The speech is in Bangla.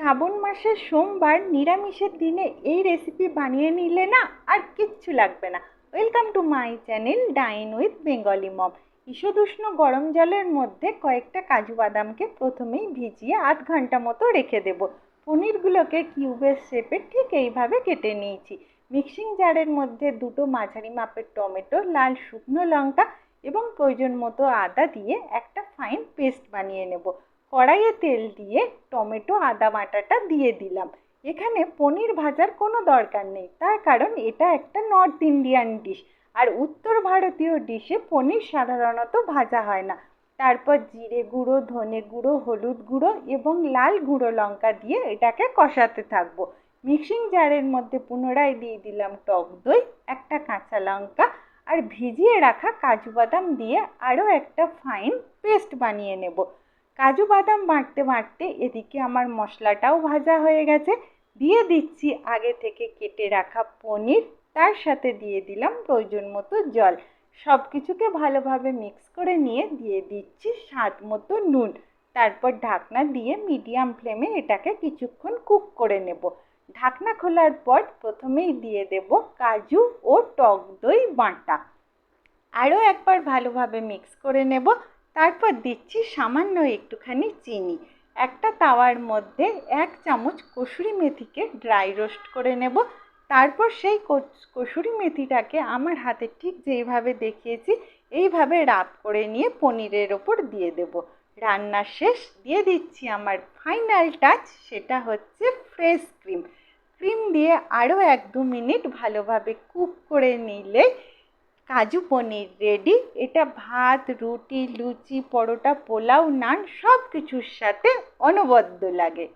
শ্রাবণ মাসের সোমবার নিরামিষের দিনে এই রেসিপি বানিয়ে নিলে না আর কিচ্ছু লাগবে না। Welcome to my channel dine with Bengali mom ঈষদুষ্ণ গরম জলের মধ্যে কয়েকটা কাজু বাদামকে প্রথমেই ভিজিয়ে আধ ঘণ্টা মতো রেখে দেব। পনিরগুলোকে কিউবের শেপে ঠিক এইভাবে কেটে নিয়েছি। মিক্সিং জারের মধ্যে দুটো মাঝারি মাপের টমেটো, লাল শুকনো লঙ্কা এবং প্রয়োজন মতো আদা দিয়ে একটা ফাইন পেস্ট বানিয়ে নেব। কড়াইয়ে তেল দিয়ে টমেটো, আদা বাটাটা দিয়ে দিলাম। এখানে পনির ভাজার কোনো দরকার নেই, তার কারণ এটা একটা নর্থ ইন্ডিয়ান ডিশ। আর উত্তর ভারতীয় ডিশে পনির সাধারণত ভাজা হয় না। তারপর জিরে গুঁড়ো, ধনে গুঁড়ো, হলুদ গুঁড়ো এবং লাল গুঁড়ো লঙ্কা দিয়ে এটাকে কষাতে থাকব। মিক্সিং জারের মধ্যে পুনরায় দিয়ে দিলাম টক দই, একটা কাঁচা লঙ্কা আর ভিজিয়ে রাখা কাজু বাদাম দিয়ে আরও একটা ফাইন পেস্ট বানিয়ে নেব। কাজু বাদাম বাটতে বাটতে এদিকে আমার মশলাটাও ভাজা হয়ে গেছে। দিয়ে দিচ্ছি আগে থেকে কেটে রাখা পনির, তার সাথে দিয়ে দিলাম প্রয়োজন মতো জল। সব কিছুকে ভালোভাবে মিক্স করে নিয়ে দিয়ে দিচ্ছি স্বাদ মতো নুন। তারপর ঢাকনা দিয়ে মিডিয়াম ফ্লেমে এটাকে কিছুক্ষণ কুক করে নেব। ঢাকনা খোলার পর প্রথমেই দিয়ে দেব কাজু ও টক দই বাটা। আরও একবার ভালোভাবে মিক্স করে নেব। তারপর দিচ্ছি সামান্য একটুখানি চিনি। একটা তাওয়ার মধ্যে এক চামচ কসুরি মেথিকে ড্রাই রোস্ট করে নেব। তারপর সেই কসুরি মেথিটাকে আমার হাতে ঠিক যেইভাবে দেখিয়েছি, এইভাবে রাব করে নিয়ে পনিরের ওপর দিয়ে দেব। রান্না শেষ, দিয়ে দিচ্ছি আমার ফাইনাল টাচ সেটা হচ্ছে ফ্রেশ ক্রিম ক্রিম দিয়ে আরও এক দু মিনিট ভালোভাবে কুক করে নিলে কাজু পনির রেডি এটা ভাত, রুটি, লুচি, পরোটা, পোলাও, নান সব কিছুর সাথে অনবদ্য লাগে।